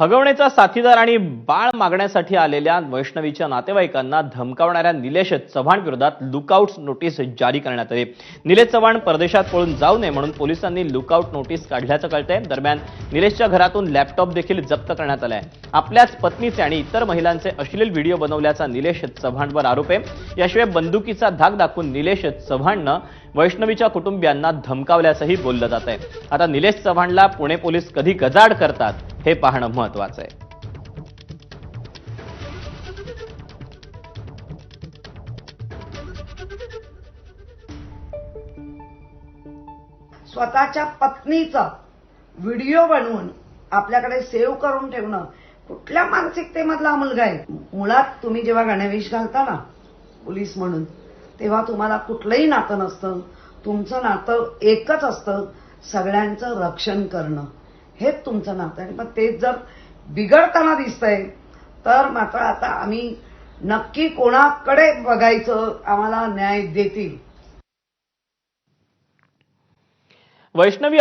हगवण्याचा साथीदार आणि बाळ मागण्यासाठी आलेल्या वैष्णवीच्या नातेवाईकांना धमकावणाऱ्या निलेश चव्हाण विरोधात लुकआउट नोटीस जारी करण्यात आली. निलेश चव्हाण परदेशात पळून जाऊ नये म्हणून पोलिसांनी लुकआउट नोटीस काढल्याचं कळतंय. दरम्यान निलेशच्या घरातून लॅपटॉप देखील जप्त करण्यात आलाय. आपल्याच पत्नीचे आणि इतर महिलांचे अश्लील व्हिडिओ बनवल्याचा निलेश चव्हाणवर आरोप आहे. याशिवाय बंदुकीचा धाक दाखवून निलेश चव्हाणनं वैष्णवीच्या कुटुंबियांना धमकावल्याचंही बोललं जात आहे आता निलेश चव्हाणला पुणे पोलीस कधी गजाड करतात? हे पाहणं महत्वाचं आहे. स्वतःच्या पत्नीचा व्हिडिओ बनवून आपल्याकडे सेव्ह करून ठेवणं कुठल्या मानसिकतेमधला मुलगा आहे? मुळात तुम्ही जेव्हा गणवेश घालता ना पोलीस म्हणून तेव्हा तुम्हाला कुठलंही नातं नसतं. तुमचं नातं एकच असतं सगळ्यांचं रक्षण करणं. हेच तुमचं नातं आणि पण तेच जर बिघडताना दिसतंय तर मात्र आता आम्ही नक्की कोणाकडे बघायचं आम्हाला न्याय देतील. वैष्णवी